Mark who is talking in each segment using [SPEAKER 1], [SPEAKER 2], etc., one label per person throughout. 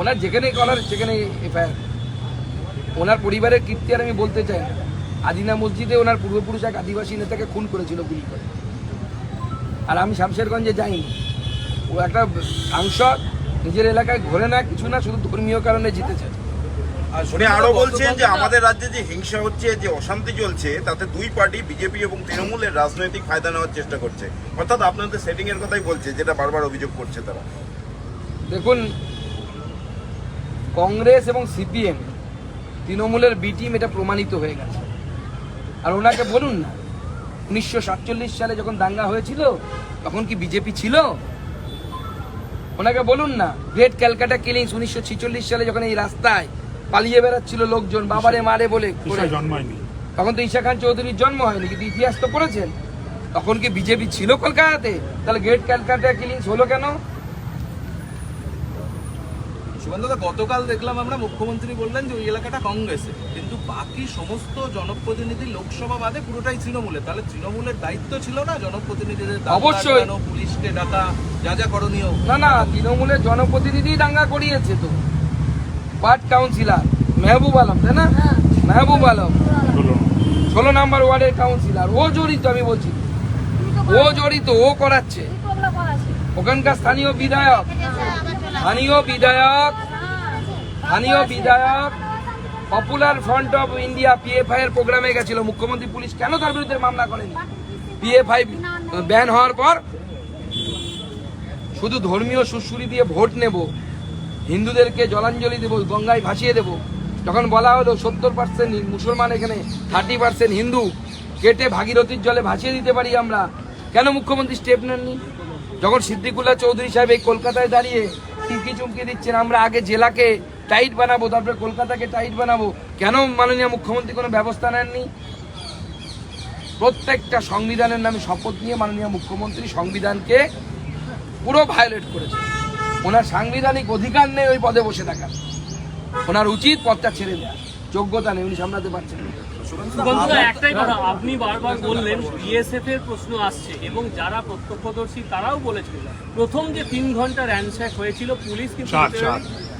[SPEAKER 1] ওনার যেখানে কলার সেখানে এফআইআর। ওনার পরিবারের কীর্তি আর আমি বলতে চাই না। আদিনা মসজিদে ওনার পূর্বপুরুষ এক আদিবাসী নেতাকে খুন করেছিল গুলি করে। আর আমি শামশেরগঞ্জে যাইনি। ও একটা সাংসদ নিজের এলাকায় ঘোরে না কিছু না শুধু ধর্মীয় কারণে জিতেছে।
[SPEAKER 2] উনি আরও বলছেন যে আমাদের রাজ্যে যে হিংসা হচ্ছে যে অশান্তি চলছে তাতে দুই পার্টি বিজেপি এবং তৃণমূলের রাজনৈতিক ফায়দা নেওয়ার চেষ্টা করছে। অর্থাৎ আপনাদের সেটিং এর কথাই বলছে যেটা বারবার অভিযোগ করছে তারা।
[SPEAKER 1] দেখুন কংগ্রেস এবং সিপিএম তৃণমূলের বি টিম এটা প্রমাণিত হয়ে গেছে। আর ওনাকে বলুন না উনিশশো সাতচল্লিশ সালে যখন দাঙ্গা হয়েছিল তখন কি বিজেপি ছিল? ওনাকে বলুন না গ্রেট ক্যালকাটা কিলিংস উনিশশো সালে যখন এই রাস্তায় পালিয়ে বেড়াচ্ছিল লোকজন বাবারে মারে বলে। তখন তো ঈশা খান চৌধুরীর জন্ম হয়নি কিন্তু ইতিহাস তো পড়েছেন। তখন কি বিজেপি ছিল কলকাতাতে? তাহলে গ্রেট ক্যালকাটা কিলিংস হলো কেন?
[SPEAKER 3] সুগন্ধদা গতকাল দেখলাম আমরা মুখ্যমন্ত্রী বললেন যে ওই এলাকাটা কংগ্রেসে কিন্তু বাকি সমস্ত জনপ্রতিনিধি লোকসভা বাদে পুরোটাই তৃণমূলের। তাহলে তৃণমূলের দায়িত্ব ছিল না জনপ্রতিনিধিদের
[SPEAKER 1] অবশ্যই।
[SPEAKER 3] পুলিশকে ডাকা যা যা করণীয়?
[SPEAKER 1] না না তৃণমূলের জনপ্রতিনিধি দাঙ্গা করিয়েছে তো। ওয়ার্ড কাউন্সিলর মেহবুব আলম তাই না? মেহবুব আলম। ষোলো নাম্বার। ওয়ার্ডের কাউন্সিলর। ও জড়িত আমি বলছি। ও জড়িত ও করাচ্ছে। ওখানকার স্থানীয় বিধায়ক। স্থানীয় বিধায়ক স্থানীয় বিধায়ক popular front of India PFI এর প্রোগ্রামে গেছিল। মুখ্যমন্ত্রী পুলিশ কেন তার বিরুদ্ধে মামলা করেনি? পিএফআই ব্যান হওয়ার পর শুধু ধর্মীয় সুশ্রুতি দিয়ে ভোট নেব, হিন্দুদেরকে জলাঞ্জলি দেব, গঙ্গায় ভাসিয়ে দেব। যখন বলা হলো সত্তর পার্সেন্ট মুসলমান এখানে থার্টি পার্সেন্ট হিন্দু, কেটে ভাগীরথীর জলে ভাসিয়ে দিতে পারি আমরা। কেন মুখ্যমন্ত্রী স্টেপ নেননি? যখন সিদ্দিকুল্লাহ চৌধুরী সাহেব এই কলকাতায় দাঁড়িয়ে চুমকি চুমকি দিচ্ছেন, আমরা আগে জেলাকে টাইট বানাবো, তারপরে কলকাতাকে টাইট বানাবো। কেন মাননীয় মুখ্যমন্ত্রী কোনো ব্যবস্থা নেননি? প্রত্যেকটা সংবিধানের নামে শপথ নিয়ে মাননীয় মুখ্যমন্ত্রী সংবিধানকে পুরো ভায়োলেট করেছে। ওনার সাংবিধানিক অধিকার নেই ওই পদে বসে থাকার। ওনার উচিত পদটা ছেড়ে দেওয়া যোগ্যতা নেই, উনি সামলাতে পারছেন না।
[SPEAKER 4] বন্ধুরা একটাই কথা আপনি বারবার বললেন বিএসএফ এর প্রশ্ন আসছে এবং যারা প্রত্যক্ষদর্শী তারাও বলেছিল। প্রথম যে তিন ঘণ্টা র্যানস্যাক হয়েছিল পুলিশ কিন্তু।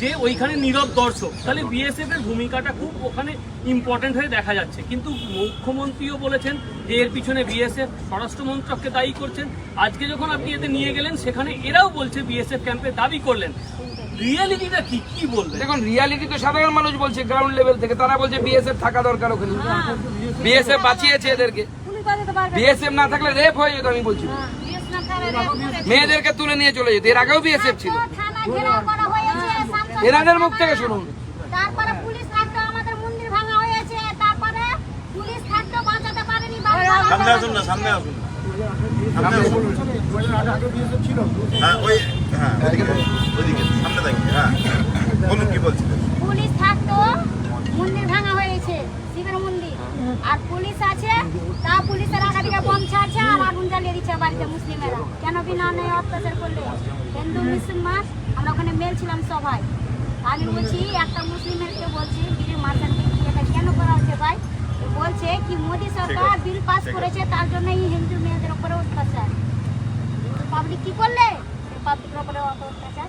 [SPEAKER 4] যে ওইখানে নীরব দর্শক তাহলে বিএসএফ এর ভূমিকাটা খুব ওখানে ইম্পর্টেন্ট হয়ে দেখা যাচ্ছে। কিন্তু মুখ্যমন্ত্রীও বলেছেন যে এর পিছনে বিএসএফ স্বরাষ্ট্র মন্ত্রককে দায়ী করছেন। আজকে যখন আপনি এতে নিয়ে গেলেন সেখানে এরাও বলছে বিএসএফ ক্যাম্পে দাবি করলেন। রিয়েলিটিটা কি? কি বলবেন
[SPEAKER 1] দেখুন রিয়ালিটি তো সাধারণ মানুষ বলছে গ্রাউন্ড লেভেল থেকে। তারা বলছে বিএসএফ থাকা দরকার ওখানে। বিএসএফ বাঁচিয়েছে এদেরকে। বিএসএফ না থাকলে রেপ হয়ে যেত আমি বলছি। মেয়েদেরকে তুলে নিয়ে চলে যেত। এর আগেও বিএসএফ ছিল। এনাদের মুখ থেকে শুনুন।
[SPEAKER 5] তারপরে পুলিশ থাকতো আমাদের মন্দির ভাঙা হয়েছে। তারপরে পুলিশ থাকতো বাঁচাতে পারেনি
[SPEAKER 2] সামনে আসুন না সামনে আসুন সামনে আসুন। হ্যাঁ ওই হ্যাঁ ওইদিকে ওইদিকে সামনে দেখি হ্যাঁ। বলুন কি বলছিলেন?
[SPEAKER 5] পুলিশ থাকতো মন্দির ভাঙা হয়েছে শিবের মন্দির। আর পুলিশ আছে তা পুলিশের আগাদিকে বম ছাড়ছে আর আগুন জ্বালিয়ে দিচ্ছে বাড়িতে মুসলিমেরা। কেন বিনা নেই অত্যাচার করলে? হিন্দু মুসলমান আমরা ওখানে মেল ছিলাম সবাই। আমি বলছি একটা মুসলিমেরকে বলছি গিরির মার্শালকে এটা কেন করা হচ্ছে ভাই? বলছে কি মোদী সরকার বিল পাস করেছে তার জন্য এই হিন্দু মেয়েদের উপরে অত্যাচার। পাবলিক কি করলে? পাবলিকের উপরে অত অত্যাচার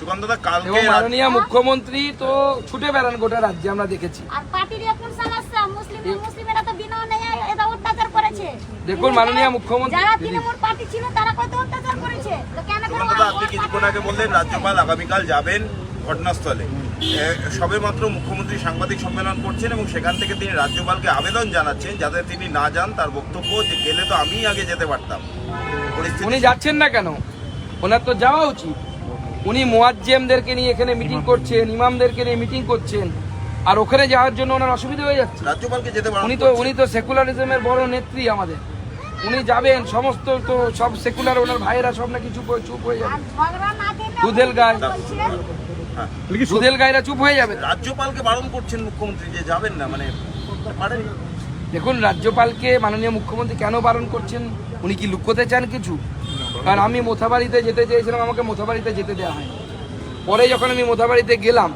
[SPEAKER 2] সুগন্ধদা কালকে
[SPEAKER 1] মাননীয় মুখ্যমন্ত্রী তো ছুটে বেড়ান গোটা রাজ্যে আমরা দেখেছি।
[SPEAKER 5] আর পার্টির এখন সমস্যা মুসলিম মুসলিমেরা তো বিনা নেই এটা অত্যাচার করেছে।
[SPEAKER 1] দেখুন, মাননীয় মুখ্যমন্ত্রী-
[SPEAKER 5] যারা তৃণমূল পার্টি ছিল তারা কত অত্যাচার করেছে? তো কেন কেন
[SPEAKER 2] সুগন্ধদা আপনি কিছুক্ষণ আগে বললেন রাজ্যপাল আগামীকাল যাবেন ঘটনাস্থলে। সবে মাত্র মুখ্যমন্ত্রী সাংবাদিক সম্মেলন করছেন এবং সেখান থেকে তিনি রাজ্যপালকে আবেদন জানাচ্ছেন যাতে তিনি না যান তার বক্তব্য যে গেলে তো আমি আগে যেতে পারতাম।
[SPEAKER 1] উনি যাচ্ছেন না কেন? ওনার তো যাওয়া উচিত। উনি মোয়াজ্জেমদেরকে নিয়ে এখানে মিটিং করছেন ইমামদেরকে নিয়ে মিটিং করছেন। আর ওখানে যাওয়ার জন্য ওনার অসুবিধা হয়ে যাচ্ছে।
[SPEAKER 2] রাজ্যপালকে
[SPEAKER 1] উনি তো উনি তো সেকুলারিজমের বড় নেত্রী আমাদের। উনি যাবেন সমস্ত তো সব সেকুলার ওনার ভাইয়েরা সব নাকি চুপ হয়ে চুপ হয়ে যাবে। দুধেল গায়।
[SPEAKER 5] বলছে।
[SPEAKER 1] দুধেল গায়েরা চুপ হয়ে যাবে।
[SPEAKER 2] রাজ্যপালকে বারণ করছেন মুখ্যমন্ত্রী যে যাবেন না মানে
[SPEAKER 1] দেখুন রাজ্যপালকে মাননীয় মুখ্যমন্ত্রী কেন বারণ করছেন? উনি কি লুকোতে চান কিছু? কারণ আমি মোথাবাড়িতে যেতে চেয়েছিলাম আমাকে মোথাবাড়িতে যেতে দেওয়া হয় পরে যখন আমি মোথাবাড়িতে গেলাম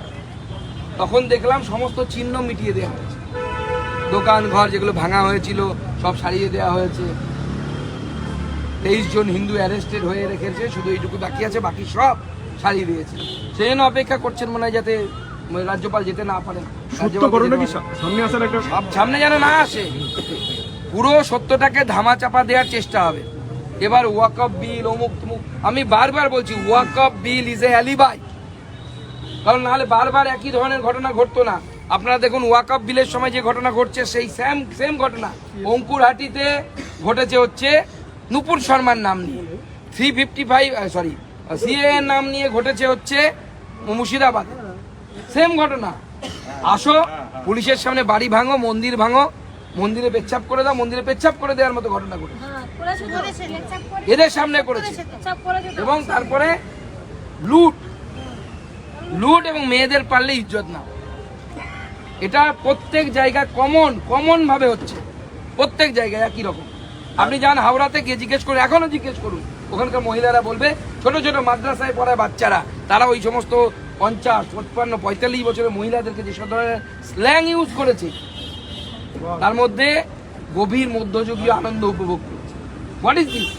[SPEAKER 1] তখন দেখলাম সমস্ত চিহ্ন মিটিয়ে দেওয়া হয়েছে। দোকান ঘর যেগুলো ভাঙা হয়েছিল সব সারিয়ে দেওয়া হয়েছে। তেইশ জন হিন্দু অ্যারেস্টেড হয়ে রেখেছে শুধু এইটুকু বাকি আছে বাকি সব সারিয়ে দিয়েছে। সেই জন্য অপেক্ষা করছেন মনে হয় যাতে রাজ্যপাল যেতে না পারেন সব সামনে যেন না আসে। পুরো সত্যটাকে ধামা চাপা দেওয়ার চেষ্টা হবে। এবার ওয়াকআপ বিল, অমুক তমুক। আমি বারবার বলছি ওয়াকআপ বিল ইজ এ অ্যালিবাই কারণ নাহলে বারবার একই ধরনের ঘটনা ঘটতো না। আপনারা দেখুন ওয়াকআপ বিলের সময় যে ঘটনা ঘটছে, সেই সেম সেম ঘটনা। অঙ্কুরহাটিতে ঘটেছে হচ্ছে নুপুর শর্মার নাম নিয়ে। Three fifty five sorry CA নাম নিয়ে ঘটেছে হচ্ছে মুর্শিদাবাদ। সেম ঘটনা। আসো, পুলিশের সামনে বাড়ি ভাঙো, মন্দির ভাঙো, মন্দিরে পেচ্ছাপ করে দাও, মন্দিরে পেচ্ছাপ করে দেওয়ার মতো ঘটনা ঘটেছে। এদের সামনে করেছে এবং তারপরে লুট। লুট এবং মেয়েদের পারলে ইজ্জত না এটা প্রত্যেক জায়গায় কমন কমন ভাবে হচ্ছে। প্রত্যেক জায়গায় একই রকম। আপনি যান হাওড়াতে গিয়ে জিজ্ঞেস করুন এখনও জিজ্ঞেস করুন। ওখানকার মহিলারা বলবে ছোট ছোট মাদ্রাসায় পড়ায় বাচ্চারা তারা ওই সমস্ত পঞ্চাশ পঞ্চান্ন পঁয়তাল্লিশ বছরের মহিলাদেরকে যেসব ধরনের স্ল্যাং ইউজ করেছে তার মধ্যে গভীর মধ্যযুগীয় আনন্দ উপভোগ হোয়াট ইজ দিস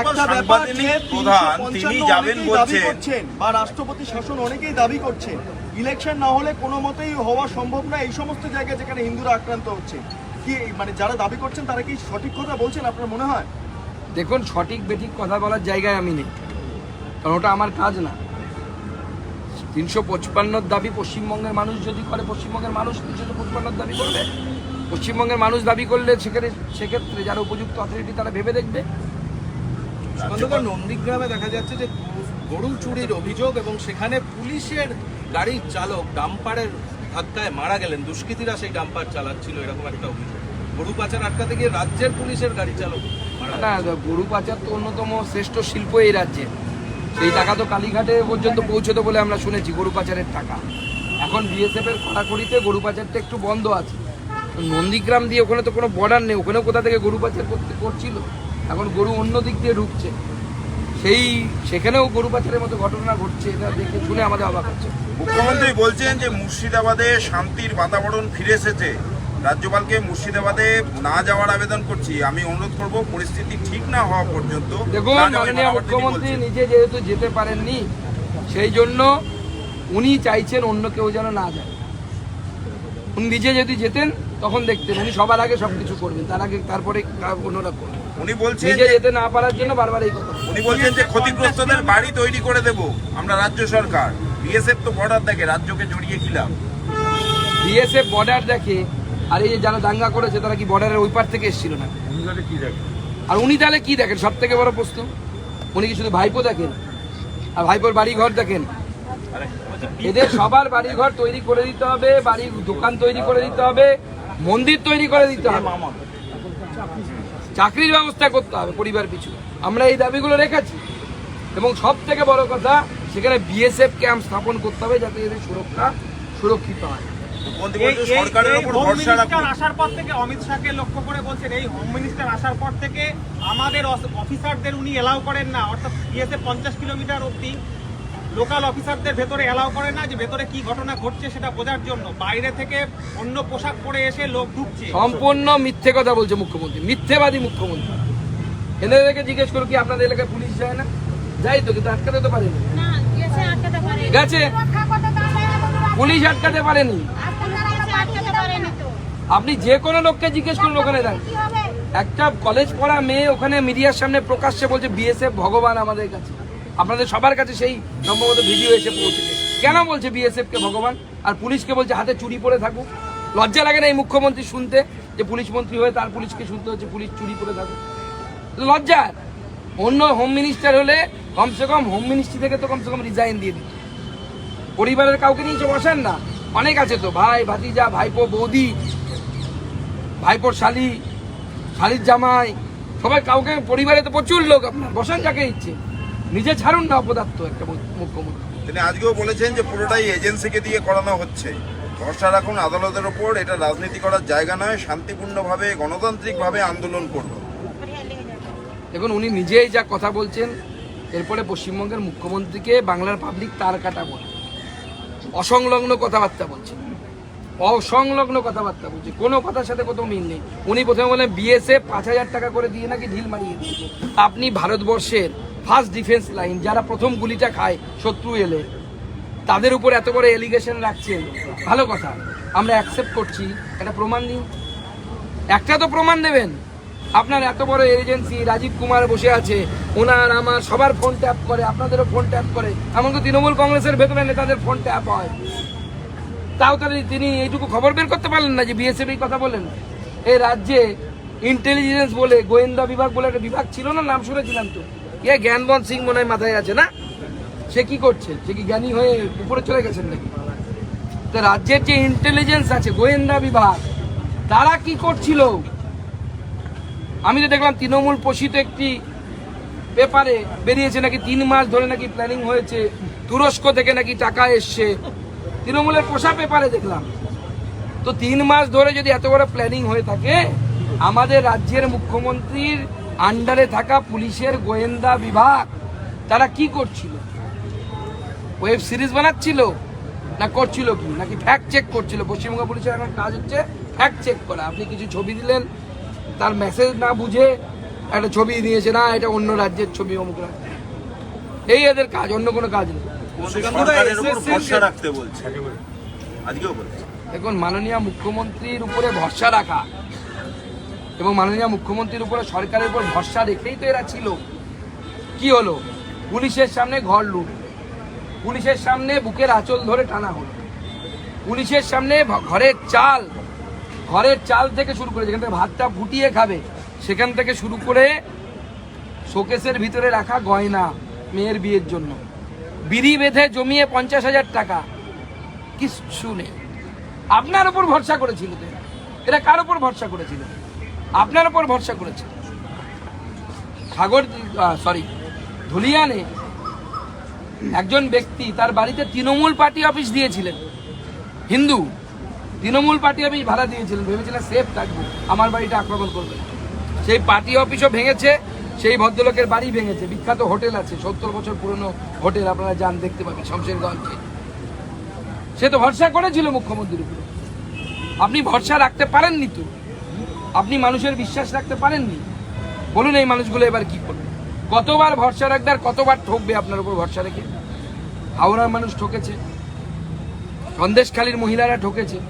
[SPEAKER 6] একটা ব্যাপার যে
[SPEAKER 2] প্রধান তিনি যাবেন বলছেন।
[SPEAKER 6] বা রাষ্ট্রপতি শাসন অনেকেই দাবি করছেন। ইলেকশন না হলে কোনো মতেই হওয়া সম্ভব না। এই সমস্ত জায়গায় যেখানে হিন্দুরা আক্রান্ত হচ্ছে কি মানে যারা দাবি করছেন তারা কি সঠিক কথা বলছেন আপনার মনে হয়?
[SPEAKER 1] দেখুন সঠিক বেঠিক কথা বলার জায়গায় আমি নেই কারণ ওটা আমার কাজ না। তিনশো পঁচপান্নর দাবি পশ্চিমবঙ্গের মানুষ যদি করে পশ্চিমবঙ্গের মানুষ তিনশো পঁচপান্নর দাবি করবে পশ্চিমবঙ্গের মানুষ দাবি করলে সেখানে সেক্ষেত্রে যারা উপযুক্ত অথরিটি তারা ভেবে দেখবে।
[SPEAKER 3] নন্দীগ্রামে দেখা যাচ্ছে যে গরু চুরির অভিযোগ এবং সেখানে পুলিশের গাড়ির চালক ডাম্পারের ধাক্কায় মারা গেলেন। দুষ্কৃতীরা সেই ডাম্পার চালাচ্ছিল এরকম একটা অভিযোগ। গরু পাচার আটকাতে গিয়ে রাজ্যের পুলিশের গাড়ি চালক
[SPEAKER 1] না গরু পাচার তো অন্যতম শ্রেষ্ঠ শিল্প এই রাজ্যে। সেই টাকা তো কালীঘাটে পর্যন্ত পৌঁছতো বলে আমরা শুনেছি গরু পাচারের টাকা। এখন বিএসএফ এর কড়াকড়িতে গরু পাচারটা একটু বন্ধ আছে। নন্দীগ্রাম দিয়ে ওখানে তো কোনো বর্ডার নেই ওখানে কোথা থেকে গরু পাচার করতে করছিল? এখন গরু অন্য দিক দিয়ে ঢুকছে। সেই সেখানেও গরু পাচারের মতো ঘটনা ঘটছে এটা দেখে শুনে আমাদের অবাক হচ্ছে।
[SPEAKER 2] মুখ্যমন্ত্রী বলছেন যে মুর্শিদাবাদে শান্তির বাতাবরণ ফিরে এসেছে। রাজ্যপালকে মুর্শিদাবাদে না যাওয়ার আবেদন করছি। আমি অনুরোধ করব পরিস্থিতি ঠিক না হওয়া পর্যন্ত
[SPEAKER 1] দেখুন মাননীয় মুখ্যমন্ত্রী নিজে যেহেতু যেতে পারেননি সেই জন্য উনি চাইছেন অন্য কেউ যেন না যায়। উনি নিজে যদি যেতেন তখন দেখতেন উনি সবার আগে সবকিছু করবেন তার আগে তারপরে অন্যরা করবেন।
[SPEAKER 2] উনি বলছেন
[SPEAKER 1] নিজে
[SPEAKER 2] যে-
[SPEAKER 1] যেতে না পারার জন্য বারবার এই কথা
[SPEAKER 2] উনি বলছেন যে ক্ষতিগ্রস্তদের বাড়ি তৈরি করে দেব আমরা রাজ্য সরকার। বিএসএফ তো বর্ডার দেখে রাজ্যকে জড়িয়ে খিলাম।
[SPEAKER 1] বিএসএফ বর্ডার দেখে আর এই যে যারা দাঙ্গা করেছে তারা কি বর্ডারের ওই পার থেকে এসেছিল না আর উনি তাহলে কি দেখেন? সব থেকে বড় প্রশ্ন উনি কি শুধু ভাইপো দেখেন? আর ভাইপোর বাড়ি ঘর দেখেন এদের সবার বাড়ি ঘর তৈরি করে দিতে হবে বাড়ির দোকান তৈরি করে দিতে হবে মন্দির তৈরি করে দিতে হবে। চাকরির ব্যবস্থা করতে হবে পরিবার পিছু। আমরা এই দাবিগুলো রেখেছি। এবং সব থেকে বড় কথা সেখানে বিএসএফ ক্যাম্প স্থাপন করতে হবে যাতে এদের সুরক্ষা সুরক্ষিত হয়।
[SPEAKER 7] আসার পর থেকে অমিত শাহকে লক্ষ্য করে বলছেন এই হোম মিনিস্টার আসার পর থেকে আমাদের অফিসারদের উনি এলাও করেন না। অর্থাৎ পঞ্চাশ কিলোমিটার অবধি লোকাল অফিসারদের ভেতরে এলাও করে না যে ভেতরে কি ঘটনা ঘটছে সেটা বোঝার জন্য। বাইরে থেকে অন্য পোশাক পরে এসে লোক ঢুকছে।
[SPEAKER 1] সম্পূর্ণ মিথ্যে কথা বলছে মুখ্যমন্ত্রী। মিথ্যেবাদী মুখ্যমন্ত্রী। এদেরকে জিজ্ঞেস করো কি আপনাদের এলাকায় পুলিশ যায় না? যাই তো কিন্তু আটকাতে তো পারেনি।
[SPEAKER 5] গেছে।
[SPEAKER 1] পুলিশ আটকাতে পারেনি।
[SPEAKER 5] আটকাতে পারেনি
[SPEAKER 1] আপনি যে কোনো লোককে জিজ্ঞেস করুন ওখানে যান একটা কলেজ পড়া মেয়ে ওখানে মিডিয়ার সামনে প্রকাশ্যে বলছে বিএসএফ ভগবান আমাদের কাছে। আপনাদের সবার কাছে সেই সম্ভবত ভিডিও এসে পৌঁছেছে কেন বলছে বিএসএফ কে ভগবান? আর পুলিশকে বলছে, হাতে চুরি পরে থাকুক। লজ্জা লাগে না এই মুখ্যমন্ত্রী শুনতে, যে পুলিশ মন্ত্রী হয়ে তার পুলিশকে শুনতে হচ্ছে, পুলিশ চুরি করে থাকুক। লজ্জা। অন্য হোম মিনিস্টার হলে কমসে কম হোম মিনিস্ট্রি থেকে তো কমসে কম রিজাইন দিয়ে দিত। পরিবারের কাউকে নিয়ে বসেন না। অনেক আছে তো, ভাই, ভাতিজা, ভাইপো, বৌদি, ভাইপোর শালি, শালির জামাই, সবাই কাউকে, পরিবারে তো প্রচুর লোক আপনার, বসেন যাকে ইচ্ছে। নিজে ছাড়ুন না অপদার্থ একটা মুখ্যমন্ত্রী।
[SPEAKER 2] তিনি আজকেও বলেছেন যে পুরোটাই এজেন্সিকে দিয়ে করানো হচ্ছে। ভরসা রাখুন আদালতের ওপর এটা রাজনীতি করার জায়গা নয় শান্তিপূর্ণভাবে গণতান্ত্রিকভাবে আন্দোলন করব
[SPEAKER 1] দেখুন উনি নিজেই যা কথা বলছেন এরপরে পশ্চিমবঙ্গের মুখ্যমন্ত্রীকে বাংলার পাবলিক তার কাটা বলে। অসংলগ্ন কথাবার্তা বলছে। অসংলগ্ন কথাবার্তা বলছে। কোনো কথার সাথে কোথাও মিল নেই। উনি প্রথমে বলেন বিএসএফ পাঁচ হাজার টাকা করে দিয়ে নাকি ঢিল মারিয়ে দিয়েছে। আপনি ভারতবর্ষের ফার্স্ট ডিফেন্স লাইন, যারা প্রথম গুলিটা খায়, শত্রু এলে। তাদের উপর এত বড় এলিগেশন রাখছেন ভালো কথা। আমরা অ্যাকসেপ্ট করছি। এটা প্রমাণ দিন। একটা তো প্রমাণ দেবেন। আপনার এত বড় এজেন্সি রাজীব কুমার বসে আছে। ওনার আমার সবার ফোন ট্যাপ করে, আপনাদেরও ফোন ট্যাপ করে। এমনকি তৃণমূল কংগ্রেসের ভেতরে নেতাদের ফোন ট্যাপ হয়। তাও তাহলে তিনি এইটুকু খবর বের করতে পারলেন না যে বিএসএফ কথা বলেন এই রাজ্যে ইন্টেলিজেন্স বলে, গোয়েন্দা বিভাগ বলে একটা বিভাগ ছিল না? নাম শুনেছিলাম তো। ইয়ে জ্ঞানবন্ত সিং মনে হয় মাথায় আছে, না? সে কি করছে? সে কি জ্ঞানী হয়ে উপরে চলে গেছেন নাকি? তো রাজ্যের যে ইন্টেলিজেন্স আছে, গোয়েন্দা বিভাগ, তারা কি করছিল? আমি তো দেখলাম তৃণমূল পোষিত একটি পেপারে বেরিয়েছে নাকি তিন মাস ধরে নাকি প্ল্যানিং হয়েছে, তুরস্ক থেকে নাকি টাকা এসছে। তৃণমূলের পোষা পেপারে দেখলাম। তো তিন মাস ধরে যদি এত বড় প্ল্যানিং হয়ে থাকে, আমাদের রাজ্যের মুখ্যমন্ত্রীর আন্ডারে থাকা পুলিশের গোয়েন্দা বিভাগ তারা কি করছিল? ওয়েব সিরিজ বানাচ্ছিল? না করছিল কি? নাকি ফ্যাক্ট চেক করছিল? পশ্চিমবঙ্গ পুলিশের এখন কাজ হচ্ছে ফ্যাক্ট চেক করা। আপনি কিছু ছবি দিলেন তার মেসেজ না বুঝে একটা ছবি দিয়েছে না এটা অন্য রাজ্যের ছবি অমুক এই এদের কাজ অন্য কোনো কাজ নেই।
[SPEAKER 2] সরকারের উপর ভরসা রাখতে বলছে। আজকেও বলছে।
[SPEAKER 1] দেখুন মাননীয় মুখ্যমন্ত্রীর উপরে ভরসা রাখা এবং মাননীয় মুখ্যমন্ত্রীর উপরে সরকারের উপর ভরসা রেখেই তো এরা ছিল। কি হলো? পুলিশের সামনে ঘর লুট। পুলিশের সামনে বুকের আঁচল ধরে টানা হলো। পুলিশের সামনে ঘরের চাল। ঘরের চাল থেকে শুরু করে যেখান থেকে ভাতটা ফুটিয়ে খাবে, সেখান থেকে শুরু করে শোকেসের ভিতরে রাখা গয়না মেয়ের বিয়ের জন্য। বিড়ি বেঁধে জমিয়ে পঞ্চাশ হাজার টাকা। কিচ্ছু নেই। আপনার উপর ভরসা করেছিল এরা। কার উপর ভরসা করেছিল? আপনার উপর ভরসা করেছিল সাগর সরি ধুলিয়ানে একজন ব্যক্তি তার বাড়িতে তৃণমূল পার্টি অফিস দিয়েছিলেন। হিন্দু, তৃণমূল পার্টি অফিস ভাড়া দিয়েছিলেন। ভেবেছিলেন সেফ থাকব, আমার বাড়িটা আক্রমণ করবে। সেই পার্টি অফিসও ভেঙেছে, সেই ভদ্রলোকের বাড়ি ভেঙেছে। বিখ্যাত হোটেল আছে, সত্তর বছর পুরনো হোটেল, আপনারা যান, দেখতে পাবেন, শমশেরগঞ্জে। সে তো ভরসা করেছিল মুখ্যমন্ত্রীর উপরে। আপনি ভরসা রাখতে পারেননি তো? আপনি মানুষের বিশ্বাস রাখতে পারেননি? বলুন এই মানুষগুলো এবার কি করবে? কতবার ভরসা রাখবে আর কতবার ঠকবে আপনার উপর ভরসা রেখে? হাওড়ার মানুষ ঠকেছে। সন্দেশখালীর মহিলারা ঠকেছে।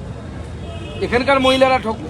[SPEAKER 1] এখানকার মহিলারা ঠকবে।